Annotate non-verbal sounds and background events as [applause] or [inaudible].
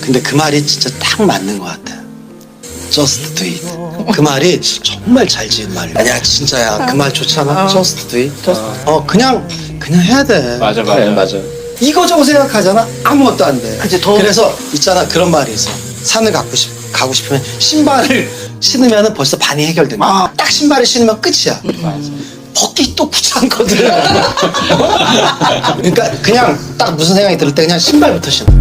근데 그 말이 진짜 딱 맞는 것 같아. Just do it. 그 말이 정말 잘 지은 말이야. 아니야, 진짜야. 그 말 좋잖아. Just do it. 어, 그냥, 그냥 해야 돼. 맞아 맞아 그래, 맞아. 이거저거 생각하잖아? 아무것도 안 돼. 그치, 더- 그래서 있잖아, 그런 말이 있어. 산을 가고, 싶, 가고 싶으면 신발을 신으면 벌써 반이 해결된다. 아. 딱 신발을 신으면 끝이야. 벗기 또 귀찮거든. [laughs] 그러니까 그냥 딱 무슨 생각이 들 때 그냥 신발부터 신어.